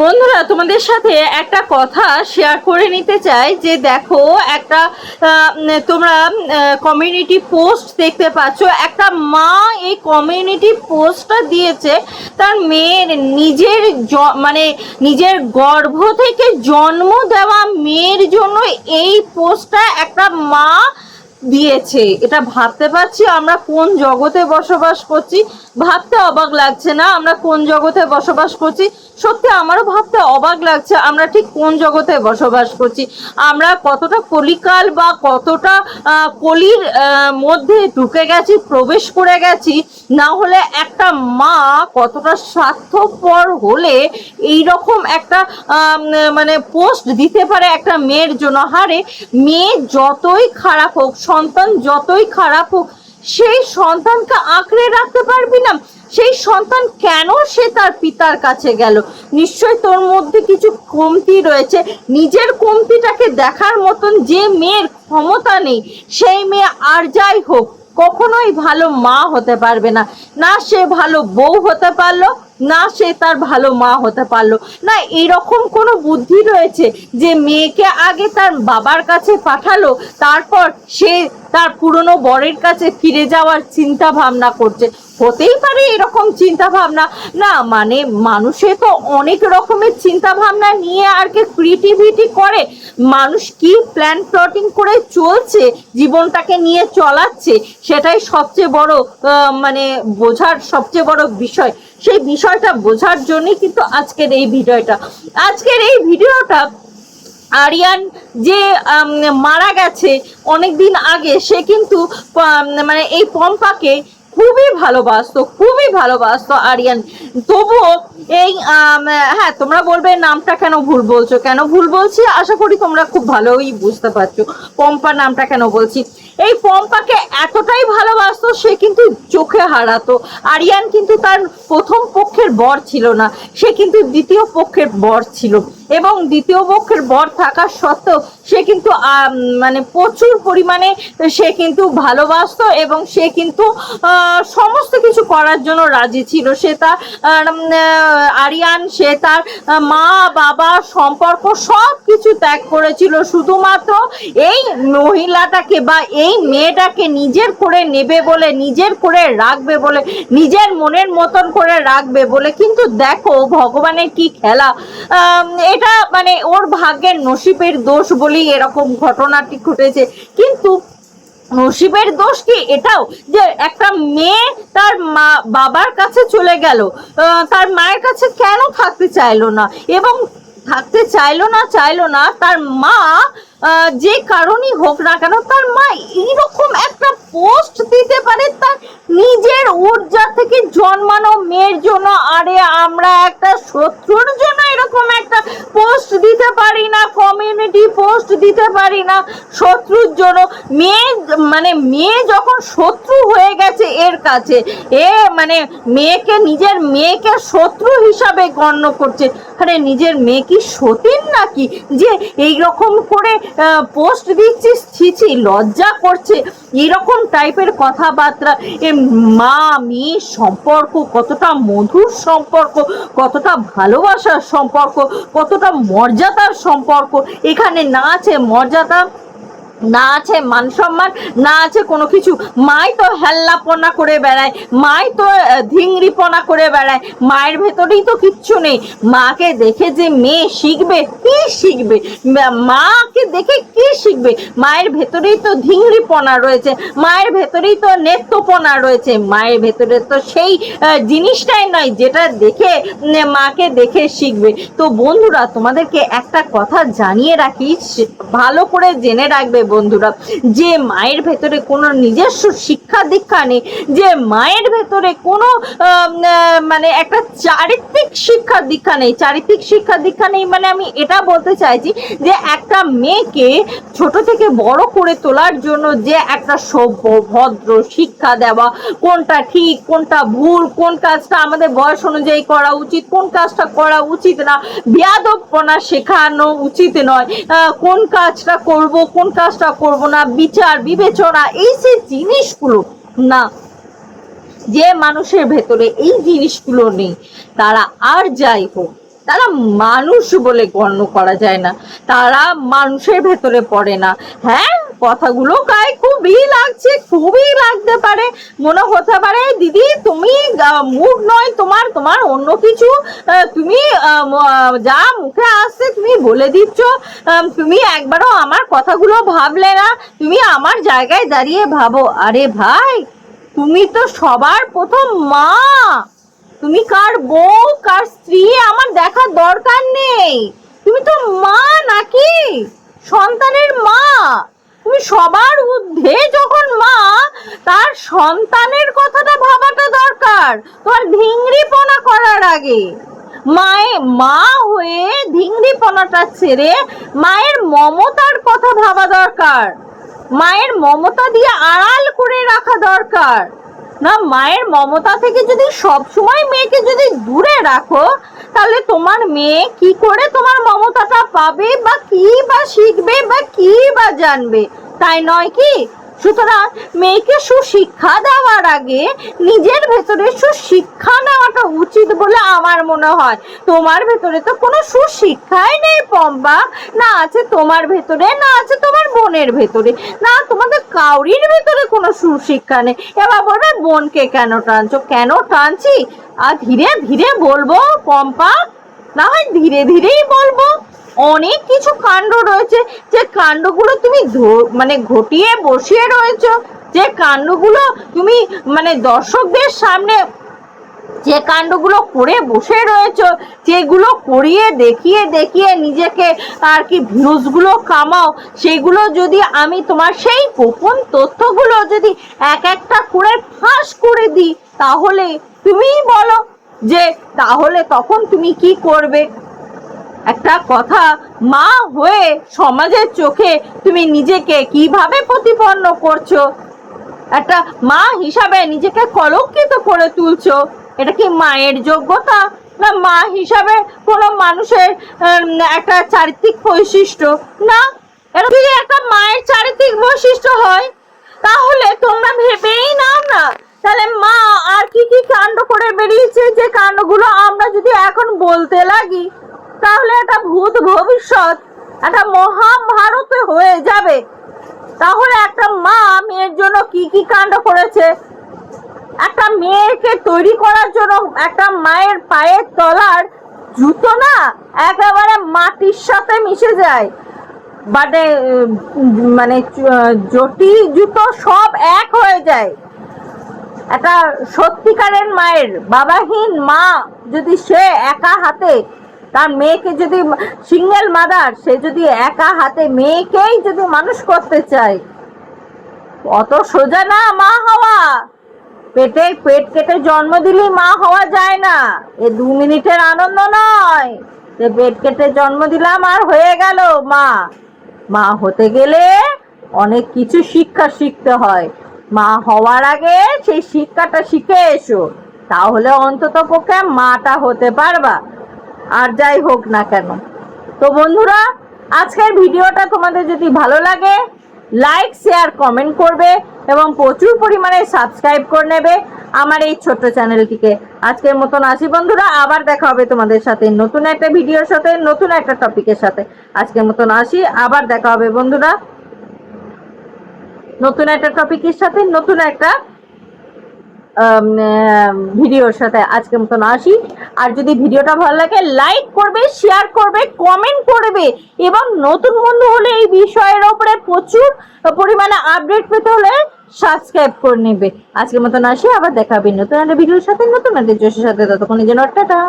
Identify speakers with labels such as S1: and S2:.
S1: বন্ধুরা, তোমাদের সাথে একটা কথা শেয়ার করে নিতে চাই যে দেখো, একটা তোমরা কমিউনিটি পোস্ট দেখতে পাচ্ছ। একটা মা এই কমিউনিটি পোস্টটা দিয়েছে। তার মেয়ের নিজের মানে নিজের গর্ভ থেকে জন্ম দেওয়া মেয়ের জন্য এই পোস্টটা একটা মা দিয়েছে। এটা ভাবতে পারছি আমরা কোন জগতে বসবাস করছি? ভাবতে অবাক লাগছে না? আমরা কোন জগতে বসবাস করছি? সত্যি আমারও ভাবতে অবাক লাগছে আমরা ঠিক কোন জগতে বসবাস করছি? আমরা কতটা কলিকাল বা কতটা কলির মধ্যে ঢুকে গেছি, প্রবেশ করে গেছি, না হলে একটা মা কতটা স্বার্থপর হলে এই রকম একটা মানে পোস্ট দিতে পারে একটা মেয়ের জন্য। হারে মেয়ে যতই খারাপ হোক সন্তান যতই খারাপ হোক, সেই সন্তানকে আঁকড়ে রাখতে পারবি না। সেই সন্তান কেন সে তার পিতার কাছে গেল? নিশ্চয় তোর মধ্যে কিছু কমতি রয়েছে। নিজের কমতিটাকে দেখার মতন যে মেয়ের ক্ষমতা নেই, সেই মেয়ে আর যাই হোক, কখনোই ভালো মা হতে পারবে না। না সে ভালো বউ হতে পারল না সে তার ভালো মা হতে পারল। না, এরকম কোনো বুদ্ধি রয়েছে যে মেয়েকে আগে তার বাবার কাছে পাঠালো, তারপর সে তার পুরনো বরের কাছে ফিরে যাওয়ার চিন্তা ভাবনা করছে। হতেই পারে এরকম চিন্তা ভাবনা। না মানে মানুষে তো অনেক রকমের চিন্তা ভাবনা নিয়ে আর কি ক্রিয়েটিভিটি করে। মানুষ কি প্ল্যান প্লটিং করে চলছে, জীবনটাকে নিয়ে চলাচ্ছে, সেটাই সবচেয়ে বড় মানে বোঝার সবচেয়ে বড় বিষয়। সেই বিষয়টা বোঝার জন্যই কিন্তু আজকের এই ভিডিওটা। আজকের এই ভিডিওটা আরিয়ান যে মারা গেছে অনেক দিন আগে, সে কিন্তু মানে এই পম্পাকে খুবই ভালোবাসতো খুবই ভালোবাসতো আরিয়ান। তবুও এই হ্যাঁ তোমরা বলবে নামটা কেন ভুল বলছো? কেন ভুল বলছি? আশা করি তোমরা খুব ভালোই বুঝতে পারছ। পম্পার নামটা কেন বলছি? এই পম্পাকে এতটাই ভালোবাসতো, সে কিন্তু চোখে হারাতো। আরিয়ান কিন্তু তার প্রথম পক্ষের বর ছিল না, সে কিন্তু দ্বিতীয় পক্ষের বর ছিল। এবং দ্বিতীয় পক্ষের বর থাকা সত্ত্বেও সে কিন্তু মানে প্রচুর পরিমাণে সে কিন্তু ভালোবাসতো এবং সে কিন্তু সমস্ত কিছু করার জন্য রাজি ছিল। সে তার আরিয়ান, সে তার মা, বাবা, সম্পর্ক সব কিছু ত্যাগ করেছিল। শুধুমাত্র এই মহিলাটাকে বা এই মেয়েটাকে নিজের করে নেবে বলে, নিজের করে রাখবে বলে, নিজের মনের মতন করে রাখবে বলে। কিন্তু দেখো, ভগবানের কি খেলা। এটা মানে ওর ভাগ্যের নসিবের দোষ বলেই এরকম ঘটনাটি ঘটেছে। কিন্তু নসিবের দোষ কি? এটাও যে একটা মেয়ে তার মা, বাবার কাছে চলে গেল। তার মায়ের কাছে কেন থাকতে চাইলো না? এবং থাকতে চাইলো না চাইলো না, তার মা যে কারণই হোক না কেন, তার মা এইরকম একটা পোস্ট দিতে পারে, তার নিজের ঊর্জা থেকে জন্মানো মেয়ের জন্য। আরে, আমরা একটা শত্রুর জন্য এরকম একটা পোস্ট দিতে পারি না কমিউনিটি পোস্ট দিতে পারি না, শত্রুর জন্য। মেয়ে মানে মেয়ে যখন শত্রু হয়ে গেছে এর কাছে, এ মানে মেয়েকে, নিজের মেয়েকে শত্রু হিসাবে গণ্য করছে। আরে নিজের মেয়ে কি সতীন নাকি? যে এই রকম করে পোস্ট দিচ্ছিস ছিছি লজ্জা করছে। এরকম টাইপের কথাবার্তা। এ মা, মেয়ে সম্পর্ক কতটা মধুর সম্পর্ক, কতটা ভালোবাসার সম্পর্ক, কতটা মর্যাদার সম্পর্ক। এখানে না আছে মর্যাদা। না আছে মান সম্মান, না আছে কোনো কিছু। মাই তো হেল্লাপনা করে বেড়ায়, মাই তো ধিংরিপনা করে বেড়ায়, মায়ের ভেতরেই তো কিচ্ছু নেই। মাকে দেখে যে মেয়ে শিখবে, কি শিখবে? মাকে দেখে কি শিখবে? মায়ের ভেতরেই তো ধিংরিপনা রয়েছে, মায়ের ভেতরেই তো নেত্যপনা রয়েছে, মায়ের ভেতরে তো সেই জিনিসটাই নয়, যেটা দেখে মাকে দেখে শিখবে। তো বন্ধুরা, তোমাদেরকে একটা কথা জানিয়ে রাখি ভালো করে জেনে রাখবে বন্ধুরা, যে মায়ের ভেতরে কোনো নিজস্ব শিক্ষা দীক্ষা নেই, যে মায়ের ভেতরে কোনো মানে একটা চারিত্রিক শিক্ষা দীক্ষা নেই, চারিত্রিক শিক্ষা দীক্ষা নেই মানে আমি এটা বলতে চাইছি যে একটা মেয়েকে ছোট থেকে বড় করে তোলার জন্য যে একটা সভ্য, ভদ্র শিক্ষা দেওয়া, কোনটা ঠিক, কোনটা ভুল, কোন কাজটা আমাদের বয়স অনুযায়ী করা উচিত, কোন কাজটা করা উচিত না, বেয়াদবপনা শেখানো উচিত নয় কোন কাজটা করব, কোন কাজটা করব না, বিচার, বিবেচনা, এই যে জিনিসগুলো, না, যে মানুষের ভেতরে এই জিনিসগুলো নেই, তারা আর যাই হোক, তারা মানুষ বলে গণ্য করা যায় না, তারা মানুষের ভেতরে পড়ে না হ্যাঁ? কথাগুলো গায়ে খুবই লাগছে, খুবই লাগতে পারে। মনে হতে পারে, দিদি, তুমি মুখ নয় তোমার তোমার অন্য কিছু তুমি যা মুখে আসছে তুমি বলে দিচ্ছ। তুমি একবারও আমার কথাগুলো ভাবলে না। তুমি আমার জায়গায় দাঁড়িয়ে ভাবো, আরে ভাই, তুমি তো সবার প্রথম মা। তুমি কার বউ, কার স্ত্রী, আমার দেখার দরকার নেই। তুমি তো মা নাকি? সন্তানের মা। তুমি সবার ঊর্ধ্বে যখন মা, তার সন্তানের কথাটা ভাবাটা দরকার। তোমার ধিংড়িপনা করার আগে। মায়ে, মা হয়ে ধিংড়িপনাটা ছেড়ে মায়ের মমতার কথা ভাবা দরকার। মায়ের মমতা দিয়ে আড়াল করে রাখা দরকার। না, মায়ের মমতা থেকে যদি সব সময় মেয়েকে যদি দূরে রাখো, তাহলে তোমার মেয়ে কি করে তোমার মমতাটা পাবে বা কি বা শিখবে বা কি বা জানবে? তাই নয় কি? সুতরাং মেয়েকে সুশিক্ষা দেওয়ার আগে নিজের ভেতরে সুশিক্ষা নেওয়াটা উচিত বলে আমার মনে হয়। তোমার ভেতরে তো কোনো সুশিক্ষাই নেই, পম্পা। না আছে তোমার ভেতরে, না আছে তোমার বোনের ভেতরে। না, তোমাদের কাউরির ভেতরে কোনো সুশিক্ষা নেই। এবার বলবে, বোনকে কেন টানছো? কেন টানছি? আর ধীরে ধীরে বলব, পম্পা, না হয় ধীরে ধীরেই বলব। অনেক কিছু কাণ্ড রয়েছে। যে কাণ্ডগুলো তুমি মানে ঘটিয়ে বসিয়ে রয়েছো, যে কাণ্ডগুলো তুমি মানে দর্শকদের সামনে যে কাণ্ডগুলো করে বসে রয়েছো, যেগুলো করিয়ে দেখিয়ে দেখিয়ে নিজেকে আর কি ভিউজগুলো কামাও, সেগুলো যদি আমি তোমার সেই গোপন তথ্যগুলো যদি এক একটা করে ফাঁস করে দিই, তাহলে তুমিই বলো যে তাহলে তখন তুমি কি করবে? একটা কথা মা হয়ে সমাজের চোখে তুমি নিজেকে কীভাবে প্রতিপন্ন করছ? একটা মা হিসাবে নিজেকে কলঙ্কিত করে তুলছো? এটা কি মায়ের যোগ্যতা? না মা হিসাবে কোনো মানুষের একটা চারিত্রিক বৈশিষ্ট্য? না। এটা যদি একটা মায়ের চারিত্রিক বৈশিষ্ট্য হয়, তাহলে তোমরা ভেবেই নাও না। তাহলে মা আর কি কি কাণ্ড করে বেরিয়েছে? যে কাণ্ডগুলো আমরা যদি এখন বলতে লাগি তাহলে একটা ভূত ভবিষ্যৎ, একটা মহাভারতে হয়ে যাবে। তাহলে একটা মা মেয়ের জন্য কি কি কাণ্ড করেছে? একটা মেয়েকে তৈরি করার জন্য একটা মায়ের পায়ের তলার জুতো না, একেবারে মাটির সাথে মিশে যায়। মানে মানে জটি জুতো সব এক হয়ে যায়। একটা সত্যিকারের মায়ের, বাবাহীন মা যদি সে একা হাতে তার মেয়েকে যদি সিঙ্গেল মাদার সে যদি একা হাতে মেয়েকেই যদি মানুষ করতে চায়, অত সোজা না মা হওয়া। পেটে, পেট কেটে জন্ম দিলেই মা হওয়া যায় না। এ দু মিনিটের আনন্দ নয়। যে পেট কেটে জন্ম দিলাম আর হয়ে গেল মা। মা হতে গেলে অনেক কিছু শিক্ষা শিখতে হয়। মা হওয়ার আগে সেই শিক্ষাটা শিখে এসো। তাহলে অন্তত পক্ষে মাটা হতে পারবা। আর যাই হোক না কেন। তো বন্ধুরা, আজকের ভিডিওটা তোমাদের যদি ভালো লাগে লাইক শেয়ার কমেন্ট করবে এবং প্রচুর পরিমাণে সাবস্ক্রাইব করে নেবে আমার এই ছোট্ট চ্যানেলটিকে। আজকের মতন আসি বন্ধুরা, আবার দেখা হবে তোমাদের সাথে নতুন একটা ভিডিওর সাথে, নতুন একটা টপিকের সাথে। আজকের মতন আসি, আবার দেখা হবে বন্ধুরা। নতুন একটা টপিকের সাথে, নতুন একটা ভিডিওর সাথে আজকের মতন আসি। আর যদি ভিডিওটা ভালো লাগে লাইক করবে শেয়ার করবে কমেন্ট করবে এবং নতুন বন্ধু হলে এই বিষয়ের ওপরে প্রচুর পরিমাণে আপডেট পেতে হলে সাবস্ক্রাইব করে নেবে। আজকের মতন আসি, আবার দেখাবে নতুন একটা ভিডিওর সাথে, নতুন একটা জোশের সাথে। ততক্ষণের জন্য টাটা।